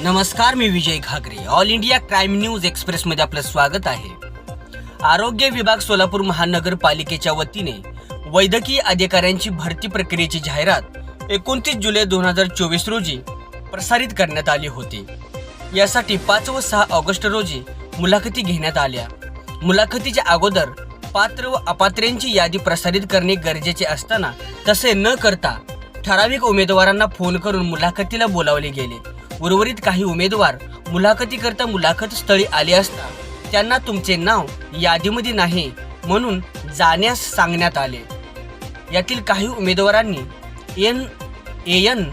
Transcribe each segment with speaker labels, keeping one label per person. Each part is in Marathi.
Speaker 1: नमस्कार मी Vijay Ghagare. All India crime news एक्सप्रेसमध्ये आपलं स्वागत आहे. आरोग्य विभाग सोलापूर महानगरपालिकेच्या वतीने वैद्यकीय अधिकाऱ्यांची भरती प्रक्रियेची जाहिरात एकोणतीस जुलै दोन हजार चोवीस रोजी प्रसारित करण्यात आली होती. यासाठी पाच व सहा ऑगस्ट रोजी मुलाखती घेण्यात आल्या. मुलाखतीच्या अगोदर पात्र व अपात्र्यांची यादी प्रसारित करणे गरजेचे असताना तसे न करता ठराविक उमेदवारांना फोन करून मुलाखतीला बोलावले गेले. उर्वरित काही उमेदवार मुलाखतीकरता मुलाखत स्थळी आले असता त्यांना तुमचे नाव यादीमध्ये नाही म्हणून जाण्यास सांगण्यात आले. यातील काही उमेदवारांनी N A N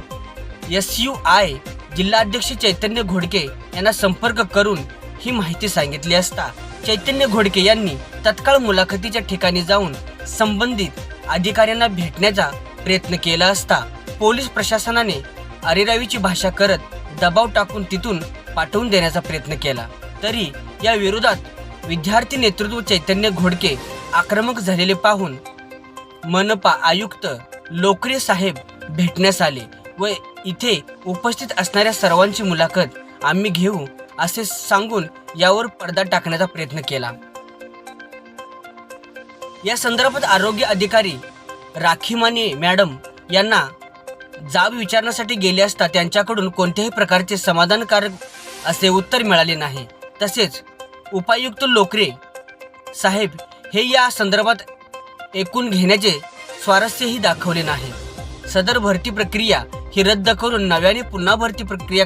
Speaker 1: S U I जिल्हाध्यक्ष चैतन्य घोडके यांना संपर्क करून ही माहिती सांगितली असता चैतन्य घोडके यांनी तत्काळ मुलाखतीच्या ठिकाणी जाऊन संबंधित अधिकाऱ्यांना भेटण्याचा प्रयत्न केला असता पोलीस प्रशासनाने अरेरावीची भाषा करत दबाव टाकून तिथून पाठवून देण्याचा प्रयत्न केला. तरी या विरोधात विद्यार्थी नेतृत्व चैतन्य घोडके आक्रमक झालेले पाहून मनपा आयुक्त लोकरे साहेब भेटण्यास आले व इथे उपस्थित असणाऱ्या सर्वांची मुलाखत आम्ही घेऊ असे सांगून यावर पडदा टाकण्याचा प्रयत्न केला. या संदर्भात आरोग्य अधिकारी राखी माने मॅडम यांना जाब विचारण्यासाठी गेले असता त्यांच्याकडून कोणत्याही प्रकारचे समाधानकारक असे उत्तर मिळाले नाही. तसेच उपायुक्त लोकरे साहेब हे या संदर्भात ऐकून घेण्याचे स्वारस्यही दाखवले नाही. सदर भरती प्रक्रिया ही रद्द करून नव्याने पुन्हा भरती प्रक्रिया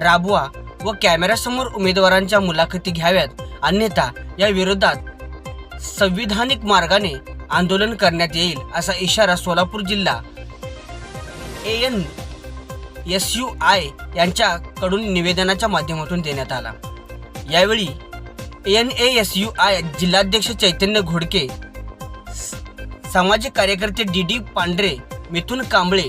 Speaker 1: राबवा व कॅमेऱ्यासमोर उमेदवारांच्या मुलाखती घ्याव्यात अन्यथा या विरोधात संविधानिक मार्गाने आंदोलन करण्यात येईल असा इशारा सोलापूर जिल्हा A N S U I यांच्याकडून निवेदनाच्या माध्यमातून देण्यात आला. यावेळी N A S U I जिल्हाध्यक्ष चैतन्य घोडके सामाजिक कार्यकर्ते डी डी पांढरे मिथुन कांबळे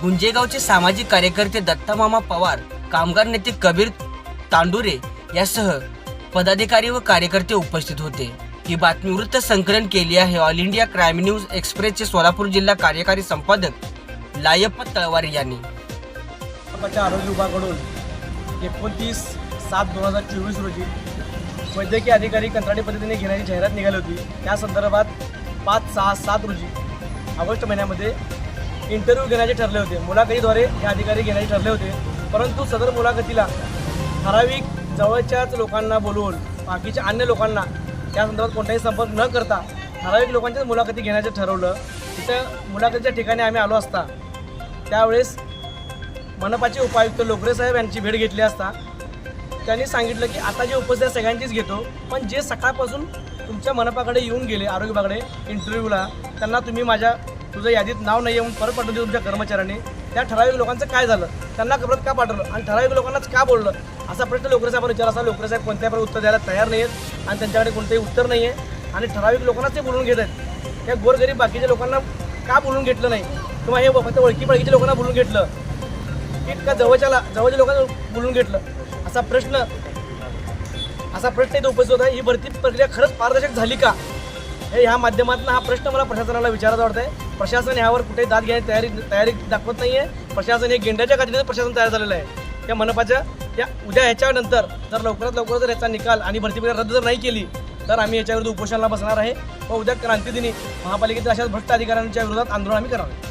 Speaker 1: गुंजेगावचे सामाजिक कार्यकर्ते दत्तामामा पवार कामगार नेते कबीर तांडुरे यासह पदाधिकारी व कार्यकर्ते उपस्थित होते. ही बातमी वृत्त संकलन केली आहे. ऑल इंडिया क्राईम न्यूज एक्सप्रेसचे सोलापूर जिल्हा कार्यकारी संपादक लायपत तळवारी यांनी.
Speaker 2: महाराष्ट्राच्या आरोग्य विभागाकडून एकोणतीस सात दोन हजार चोवीस रोजी वैद्यकीय अधिकारी कंत्राटी पद्धतीने घेण्याची जाहिरात निघाली होती. त्या संदर्भात पाच सहा सात रोजी ऑगस्ट महिन्यामध्ये इंटरव्ह्यू घेण्याचे ठरले होते. मुलाखतीद्वारे हे अधिकारी घेण्याचे ठरले होते. परंतु सदर मुलाखतीला ठराविक जवळच्याच लोकांना बोलवून बाकीच्या अन्य लोकांना त्या संदर्भात कोणताही संपर्क न करता ठराविक लोकांच्याच मुलाखती घेण्याचं ठरवलं. तिथं मुलाखतीच्या ठिकाणी आम्ही आलो असता त्यावेळेस मनपाचे उपायुक्त लोकरे साहेब यांची भेट घेतली असता त्यांनी सांगितलं की आता जे उपस्थित सगळ्यांचीच घेतो पण जे सकाळपासून तुमच्या मनपाकडे येऊन गेले आरोग्य विभागाकडे इंटरव्ह्यूला त्यांना तुम्ही माझ्या तुझं यादीत नाव नाही आहे म्हणून परत पाठवून दिलं तुमच्या कर्मचाऱ्यांनी. त्या ठराविक लोकांचं काय झालं? त्यांना परत का पाठवलं? आणि ठराविक लोकांनाच का बोललं? असा प्रश्न लोकरे साहेबांना विचार असा लोकरे साहेब कोणत्या प्रकारे उत्तर द्यायला तयार नाही आहेत आणि त्यांच्याकडे कोणतंही उत्तर नाही आहे आणि ठराविक लोकांनाच ते बोलून घेत आहेत. त्या गोरगरीब बाकीच्या लोकांना का बोलून घेतलं नाही? किंवा हे फक्त ओळखी पळखीच्या लोकांना बोलून घेतलं. की का जवळच्या जवळच्या लोकांना बोलून घेतलं. असा प्रश्न असा प्रश्न इथं उपस्थित होता. ही भरती प्रक्रिया खरंच पारदर्शक झाली का? हे ह्या माध्यमातून हा प्रश्न मला प्रशासनाला विचारायचा आहे प्रशासन ह्यावर कुठेही दाद घ्यायची तयारी तयारी दाखवत नाही आहे प्रशासन हे गेंड्याच्या काठीने प्रशासन तयार झालेलं आहे. त्या मनपाच्या त्या उद्या ह्याच्यानंतर जर लवकरात लवकर जर याचा निकाल आणि भरती प्रक्रिया रद्द जर नाही केली तर आम्ही याच्याविरुद्ध उपोषणाला बसणार आहे. व उद्या क्रांतीदिनी महापालिकेतील अशा भ्रष्ट अधिकाऱ्यांच्या विरोधात आंदोलन आम्ही करणार आहे